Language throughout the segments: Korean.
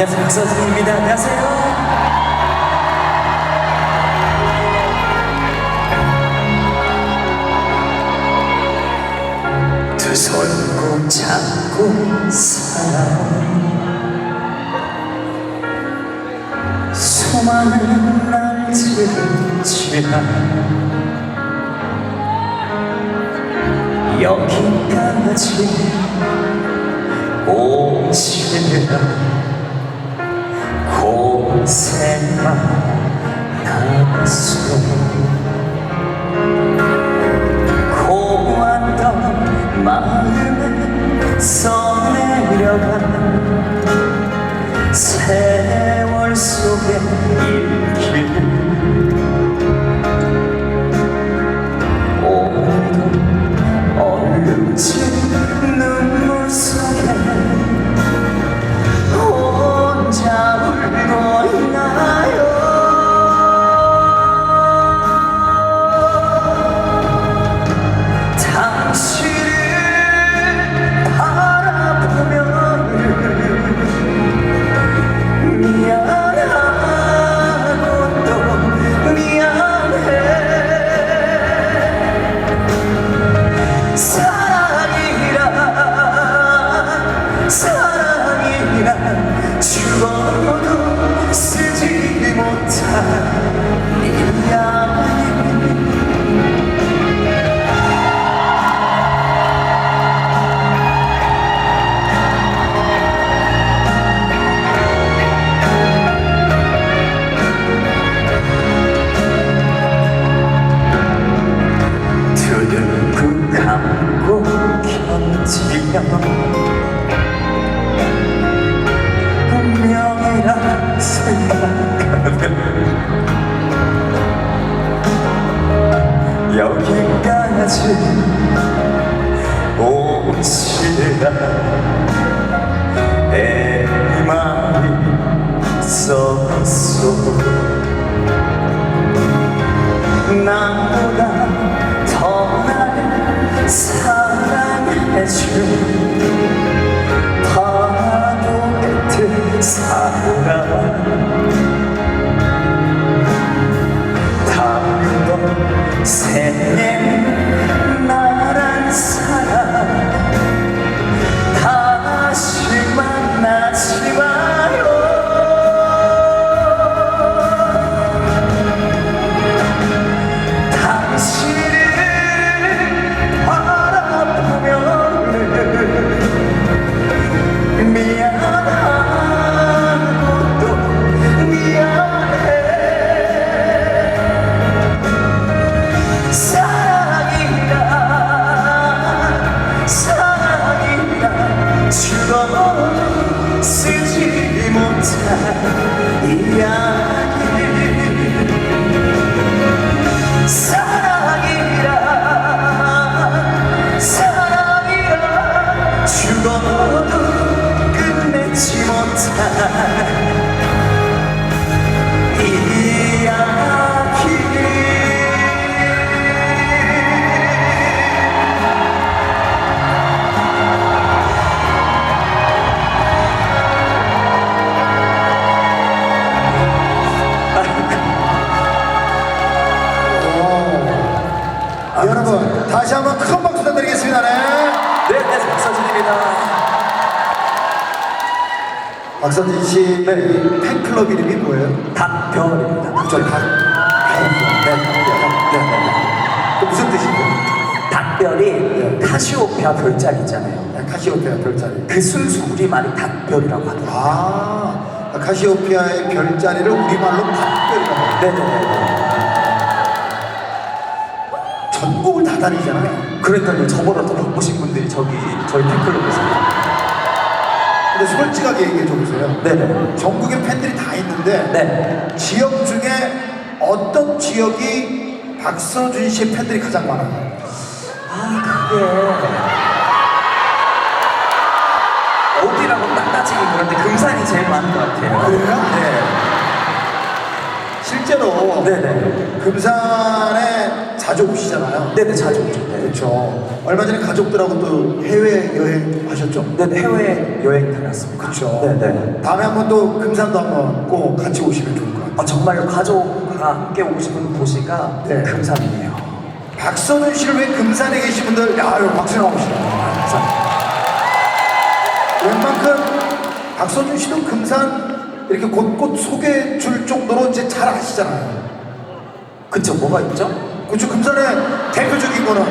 안녕하세요. 박서진입니다. 안녕하세요. 두손꼭 잡고 살아 수많은 날들을 지나 오 네. 팬클럽 이름이 뭐예요? 닭별입니다. 저 닭. 네, 네, 네, 네. 그 무슨 뜻이에요? 닭별이 카시오페아 별자리 있잖아요. 네, 카시오페아 별자리. 그 순수 우리말이 닭별이라고 하더라고요. 아, 카시오페아의 별자리를 우리말로 닭별이라고 해요. 네네네. 전국을 다 다니잖아요. 그러니까요, 저보다 더 바쁘신 분들이 저기 저희 팬클럽에서. 근데 솔직하게 얘기해 줘보세요. 네네. 전국에 팬들이 다 있는데 네. 지역 중에 어떤 지역이 박서준 씨의 팬들이 가장 많아요? 아, 그게. 어디라고 딱 따지긴 그런데 금산이 제일 많은 것 같아요. 그래요? 네. 실제로 네네. 금산에 자주 오시잖아요. 네네 자주 오죠. 네. 그렇죠. 얼마 전에 가족들하고 또 해외 여행 하셨죠? 네네 해외 여행 다녔습니다. 그렇죠. 네네. 다음에 한번 또 금산도 한번 꼭 같이 오시면 좋을 것 같아요. 아, 정말로 가족과 함께 싶은 도시가 네. 금산이에요. 박선우 씨를 왜 금산에 계신 분들 야 이거 박수 나오시다. 웬만큼 박선우 씨도 금산 이렇게 곳곳 소개해 줄 정도로 이제 잘 아시잖아요. 그쵸 뭐가 있죠? 그렇죠. 금산의 대표적인 거는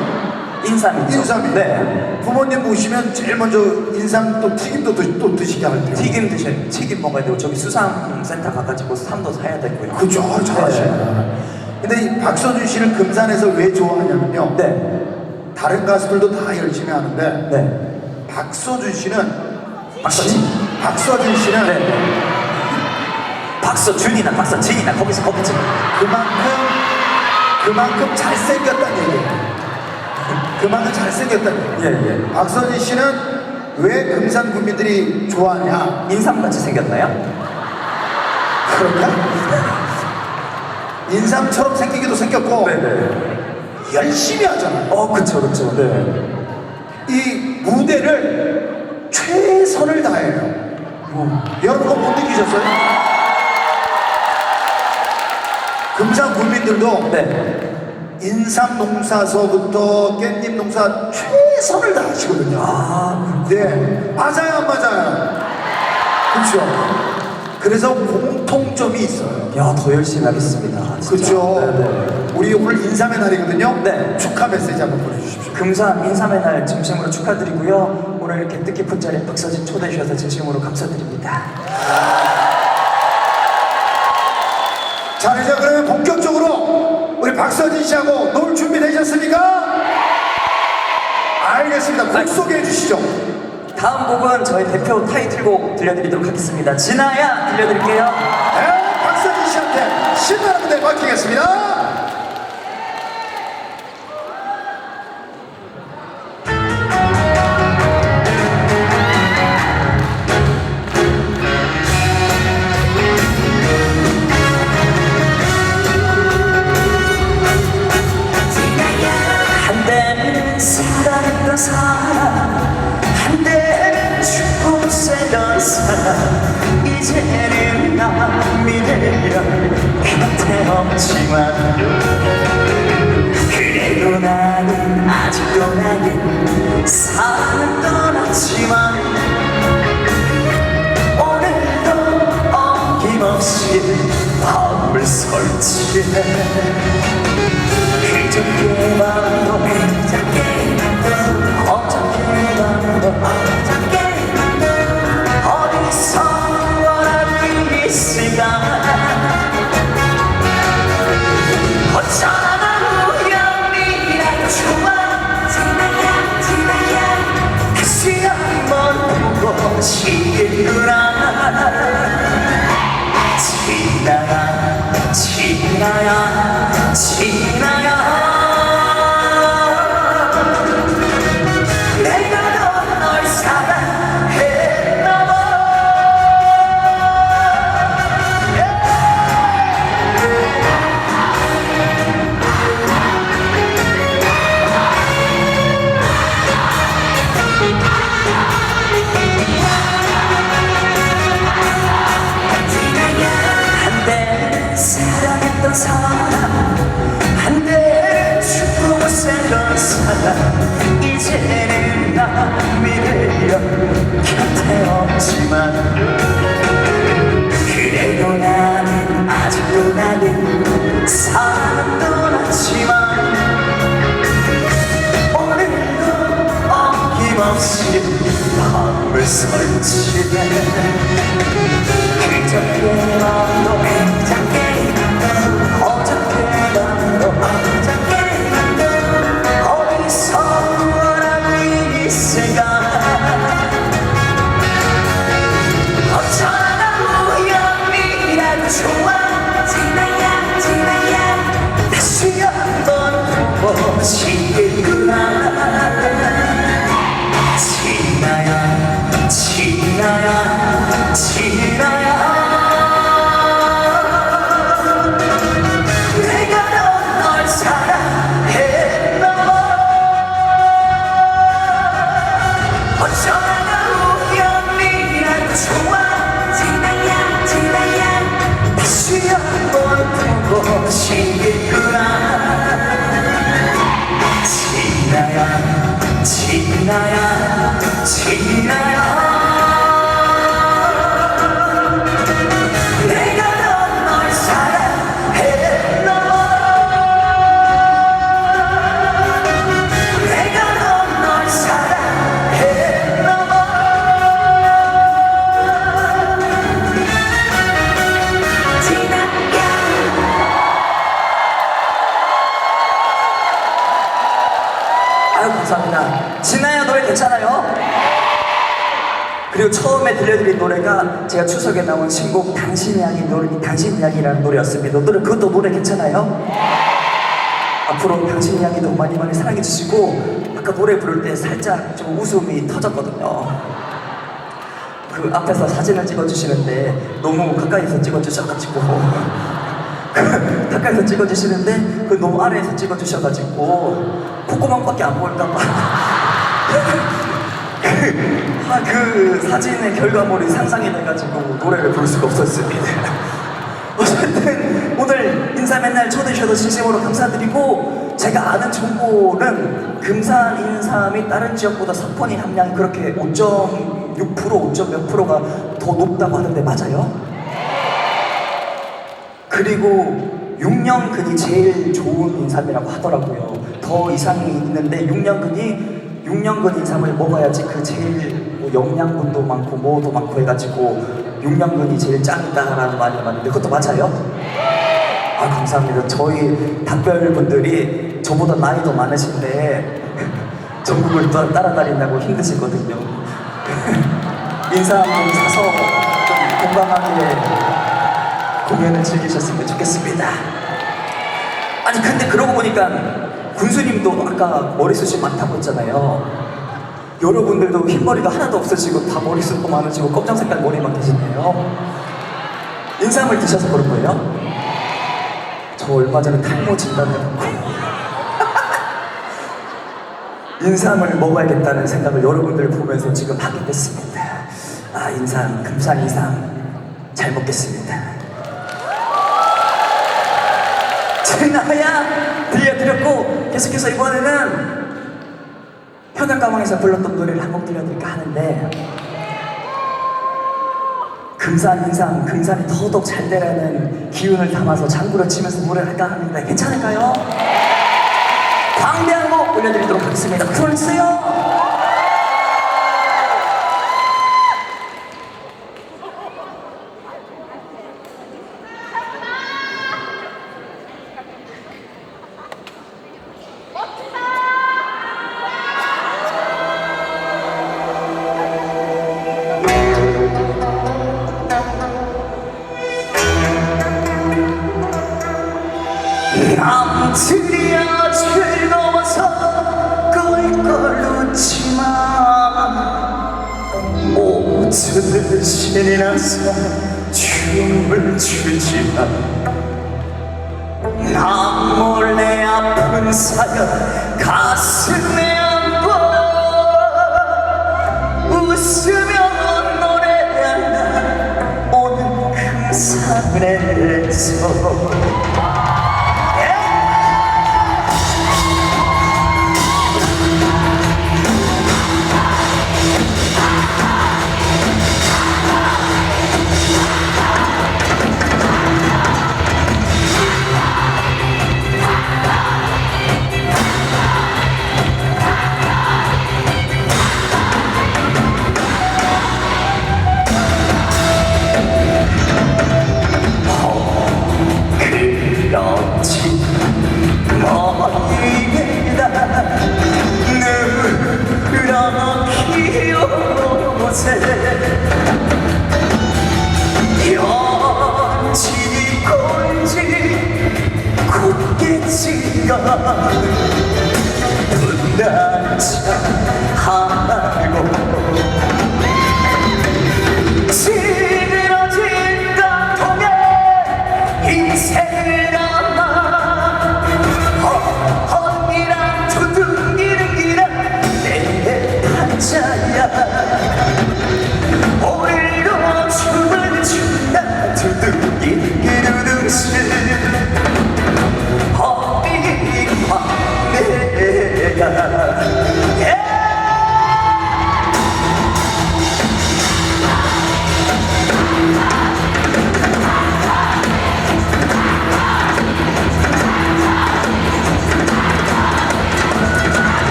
인삼 있죠. 인삼이. 네. 부모님 모시면 제일 먼저 인삼 또 튀김도 드, 또 드시게 하는데요. 튀김 드셔 튀김 먹어야 되고 저기 수산센터 가가지고 삼도 사야 되고요. 그죠. 잘하시네. 근데 이 박선우 씨를 금산에서 왜 좋아하냐면요. 네. 다른 가수들도 다 열심히 하는데 네. 박서준 씨는 박서진. 진- 박서준 씨는 네. 박서준이나 박서진이나 거기서 거기죠. 그만큼 그만큼 잘생겼다는 얘기예요. 그만큼 잘생겼다는 얘기예요. 예 예. 박서준 씨는 왜 금산 국민들이 좋아하냐? 인삼같이 생겼나요? 그런가? 인삼처럼 생기기도 생겼고 네네. 열심히 하잖아요. 어 그쵸 그쵸. 네. 이 무대를 최선을 다해요. 여러분 그거 못 느끼셨어요? 금산 국민들도 네. 인삼 농사서부터 깻잎 농사 최선을 다하시거든요. 아 네, 맞아요, 안 맞아요? 그렇죠. 그래서 공통점이 있어요. 야, 더 열심히 하겠습니다. 진짜. 그렇죠. 네 네. 우리 오늘 인삼의 날이거든요. 네. 축하 메시지 한번 보내주십시오. 금산 인삼의 날 진심으로 축하드리고요. 오늘 이렇게 뜻깊은 자리에 박서진 초대해 주셔서 진심으로 감사드립니다. 자, 이제 그러면 본격적으로 우리 박서진 씨하고 놀 준비 되셨습니까? 알겠습니다. 곡 소개해 주시죠. 다음 곡은 저희 대표 타이틀곡 들려드리도록 하겠습니다. 진아야 들려드릴게요. 네, 박서진 씨한테 신나는 무대 맡기겠습니다. 진아야 들려드린 노래가 제가 추석에 나온 신곡 당신 이야기 노래 당신 이야기라는 노래였습니다. 노래 그것도 노래 괜찮아요? 앞으로 당신 이야기도 많이 많이 사랑해 주시고 아까 노래 부를 때 살짝 좀 웃음이 터졌거든요. 그 앞에서 사진을 찍어주시는데 너무 가까이서 찍어주셔가지고 가까이서 찍어주시는데 그 너무 아래에서 찍어주셔가지고 콧구멍밖에 안 보일까봐 아, 그 사진의 결과물이 상상이 돼가지고 노래를 부를 수가 없었습니다. 어쨌든 오늘 인사 맨날 초대해 주셔서 진심으로 감사드리고 제가 아는 정보는 금산 인삼이 다른 지역보다 사포닌 함량이 그렇게 5.6% 5. 몇 프로가 더 높다고 하는데 맞아요? 그리고 6년근이 제일 좋은 인삼이라고 하더라고요. 더 이상이 있는데 6년근이 6년근 인삼을 먹어야지 그 제일 뭐 영양분도 많고 뭐도 많고 해가지고 6년근이 제일 짱이다라는 말이 많은데 그것도 맞아요? 아 감사합니다. 저희 답별분들이 저보다 나이도 많으신데 전국을 또 따라다닌다고 힘드시거든요. 인삼 좀 사서 좀 건강하게 공연을 즐기셨으면 좋겠습니다. 아니 근데 그러고 보니까 군수님도 아까 머리숱이 많다고 했잖아요. 여러분들도 흰머리가 하나도 없으시고 다 머리숱도 많으시고 검정 색깔 머리만 계시네요. 인삼을 드셔서 그런 거예요? 저 얼마 전에 탈모 진단을 받고 인삼을 먹어야겠다는 생각을 여러분들 보면서 지금 하게 됐습니다. 아 인삼, 금산 인삼 잘 먹겠습니다. 진아야 들려드렸고 계속해서 이번에는 현악가왕에서 불렀던 노래를 한 곡 들려드릴까 하는데 금산 인삼 금산이 더더욱 잘 되라는 기운을 담아서 장구를 치면서 노래를 할까 하는데 괜찮을까요? 광대한 곡 올려드리도록 하겠습니다. 풀어주세요 사연 가슴에 안고 웃으며 노래한다 오늘 금산에서 연지 곤지 굳게 찍어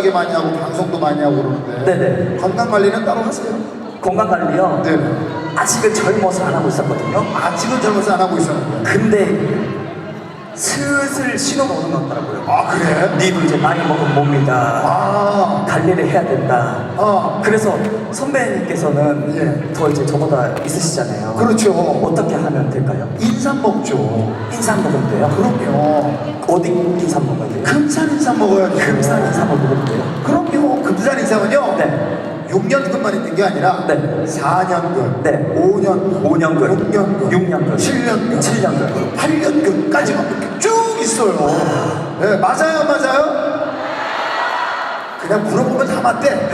엄청나게 많이 하고 방송도 많이 하고 그러는데 네네. 건강 관리는 따로 하세요? 건강 관리요 네 아직은 젊어서 안 하고 있었거든요 아직은 젊어서 안 하고 있었는데 근데 슬슬 신호가 오는 것 같더라고요 아 그래? 니도 이제 나이 먹은 몸이다 아 관리를 해야 된다 어. 그래서 선배님께서는 예. 더 이제 저보다 있으시잖아요 그렇죠 어떻게 하면 될까요? 인삼 먹죠 인삼 먹으면 돼요? 그럼요 어디 인삼 먹어야 돼요? 금산 인삼 먹어야죠 금산 인삼을 먹으면 돼요? 그럼요 금산 인삼은요 네 6년근만 있는 게 아니라 네. 4년근, 네. 5년근, 5년근, 6년근, 6년근, 7년근, 7년근. 8년근까지 막 이렇게 쭉 있어요. 네, 맞아요, 맞아요? 그냥 물어보면 다 맞대.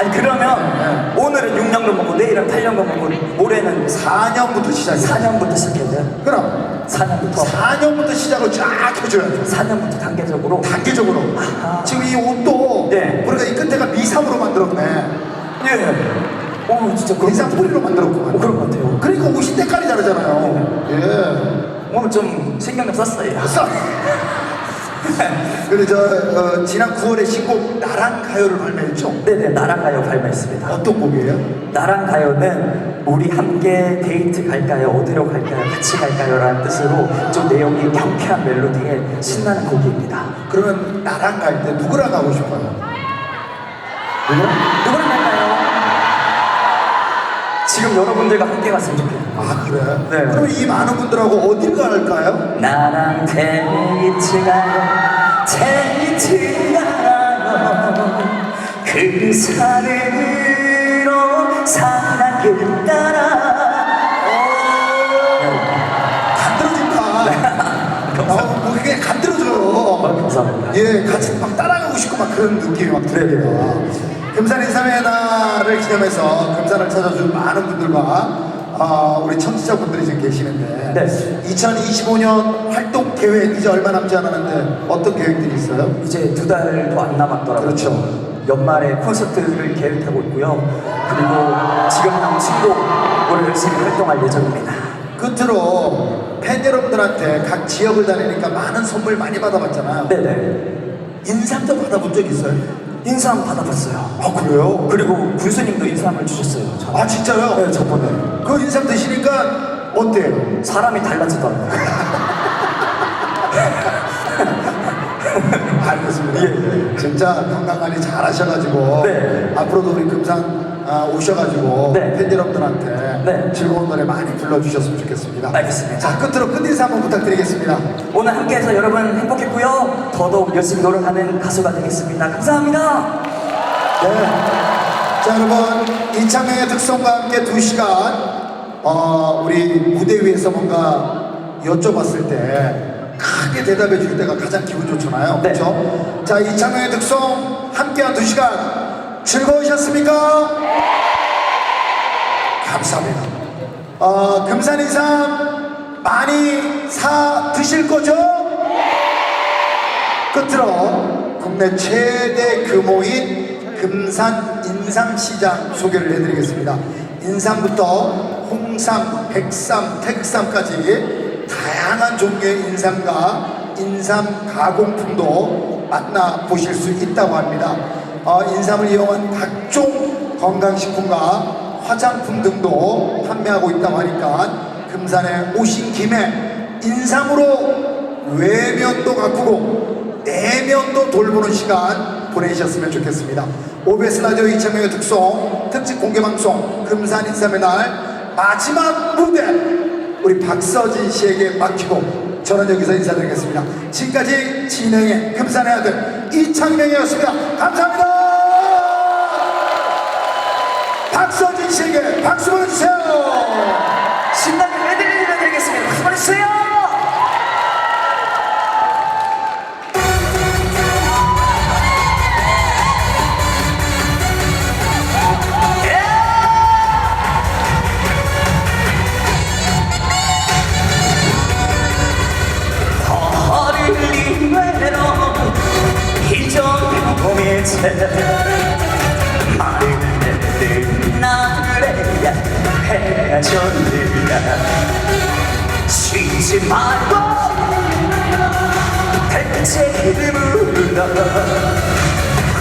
아니 그러면 오늘은 6년근 먹고 내일은 8년근 먹고 모레는 4년부터 시작이야. 4년부터 시작해야 돼요? 그럼 4년부터 4년부터 시작을 쫙 해줘야죠. 4년부터 단계적으로 단계적으로. 아하. 지금 이 옷도 네. 우리가 이 끝에가 미삼으로 만들었네. 예. 오 진짜 그런 것 뿌리로 만들었구만. 어, 그런 것 같아요. 그러니까 옷이 때깔이 다르잖아요. 예. 오늘 좀 신경 좀 썼어요. 아싸! 그리고 저 어, 지난 9월에 신곡 나랑 가요를 발매했죠. 네네 나랑 가요 발매했습니다. 어떤 곡이에요? 나랑 가요는 우리 함께 데이트 갈까요? 어디로 갈까요? 같이 갈까요? 라는 뜻으로 좀 내용이 경쾌한 멜로디에 신나는 곡입니다. 그러면 나랑 갈 때 누구랑 가고 싶어요? 누구랑? 누구랑? 지금 여러분들과 함께 갔으면 좋겠어요. 아 그래? 네. 그럼 이 많은 분들하고 어딜 갈까요? 나랑 데이트 가요 데이트 가요 그 산으로 산악을 따라 간들어진다. 어, 뭐 그게 간들어져요. 감사합니다 예, 같이 막 따라가고 싶고 막 그런 느낌이 막 들어요. 금산 인삼의 날을 기념해서 금산을 찾아준 많은 분들과 아, 우리 청취자분들이 지금 계시는데 네. 2025년 활동 계획 이제 얼마 남지 않았는데 어떤 계획들이 있어요? 이제 두 달도 안 남았더라고요 그렇죠. 연말에 콘서트를 계획하고 있고요 그리고 지금 나온 신곡으로 열심히 활동할 예정입니다 끝으로 팬 여러분들한테 각 지역을 다니니까 많은 선물 많이 받아봤잖아요. 네네 인삼도 받아본 적 있어요? 인삼 받아봤어요 아 그래요? 그리고 군수님도 인삼을 주셨어요 저한테. 아 진짜요? 네 저번에 그 인삼 드시니까 어때요? 사람이 달라지더라고요 알겠습니다. 예, 진짜 건강 관리 잘 하셔가지고 네. 앞으로도 우리 금산 아, 오셔가지고 네. 팬 여러분들한테 네. 즐거운 노래 많이 불러주셨으면 좋겠습니다. 알겠습니다. 자 끝으로 끝인사 한번 부탁드리겠습니다. 오늘 함께해서 여러분 행복했고요. 더더욱 열심히 노력하는 가수가 되겠습니다. 감사합니다. 네. 자 여러분 이창명의 특성과 함께 두 시간 어, 우리 무대 위에서 뭔가 여쭤봤을 때 크게 대답해 줄 때가 가장 기분 좋잖아요. 네. 그렇죠? 자 이창명의 특성 함께한 두 시간 즐거우셨습니까? 감사합니다. 어, 금산 인삼 많이 사 드실 거죠? 끝으로 국내 최대 규모인 금산 인삼시장 소개를 해드리겠습니다. 인삼부터 홍삼, 백삼, 택삼까지 다양한 종류의 인삼과 인삼 가공품도 만나보실 수 있다고 합니다. 어, 인삼을 이용한 각종 건강식품과 화장품 등도 판매하고 있다고 하니까 금산에 오신 김에 인삼으로 외면도 가꾸고 내면도 돌보는 시간 보내셨으면 좋겠습니다. OBS 라디오 이창명의 특송 특집 공개 방송 금산 인삼의 날 마지막 무대 우리 박서진 씨에게 맡기고 저는 여기서 인사드리겠습니다. 지금까지 진행의 금산의 아들 이창명이었습니다. 감사합니다. 박서진 씨에게 박수 보내주세요. 신나게 메들리 들려드리겠습니다. 박수 보내주세요. 듯 나그래야 해가 졌느냐 쉬지 말고 대체 물어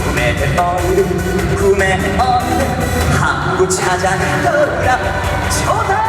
꿈에 없는 꿈에 없는 항구 찾아 떠나 좋다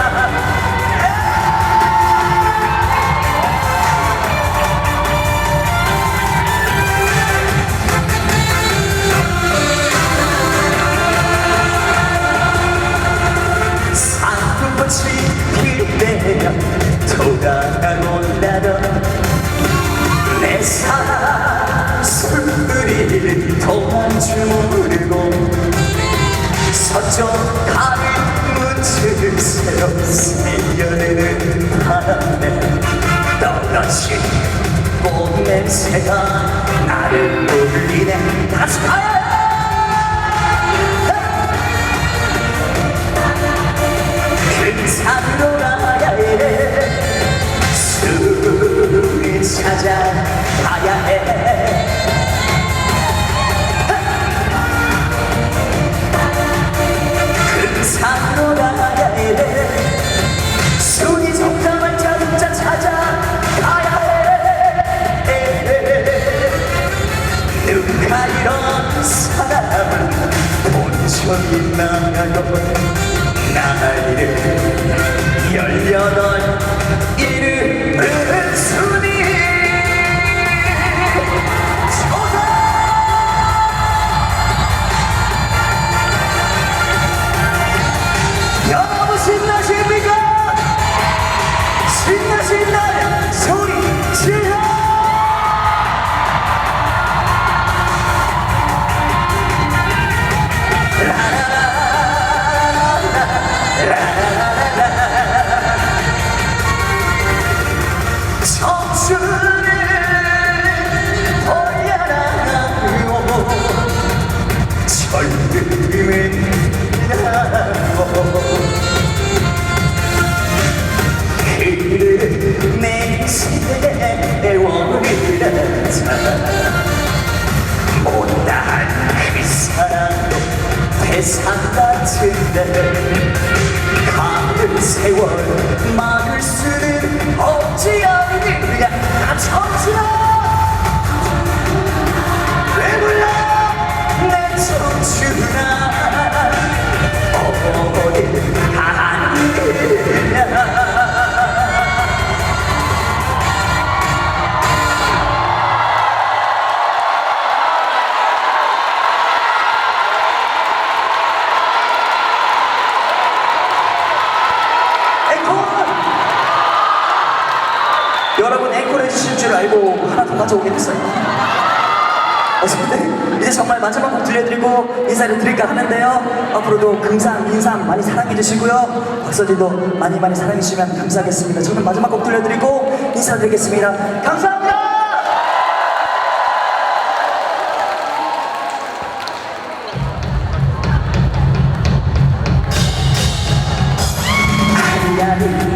가을 문을 새로 새겨내는 바람에 떨어진 꽃 냄새가 나를 울리네. 다시 가야 해 못다한 그 사랑도 대상 같은데 가는 세월 막을 수는 없지 않느냐 나 청춘아. 왜 불러 내 청춘아. 가 하나 가져오게 됐어요. 어쨌든 이제 정말 마지막 곡 들려드리고 인사를 드릴까 하는데요. 앞으로도 금상, 인상 많이 사랑해 주시고요. 박서진도 많이 많이 사랑해 주시면 감사하겠습니다. 저는 마지막 곡 들려드리고 인사드리겠습니다. 감사합니다! 아리아리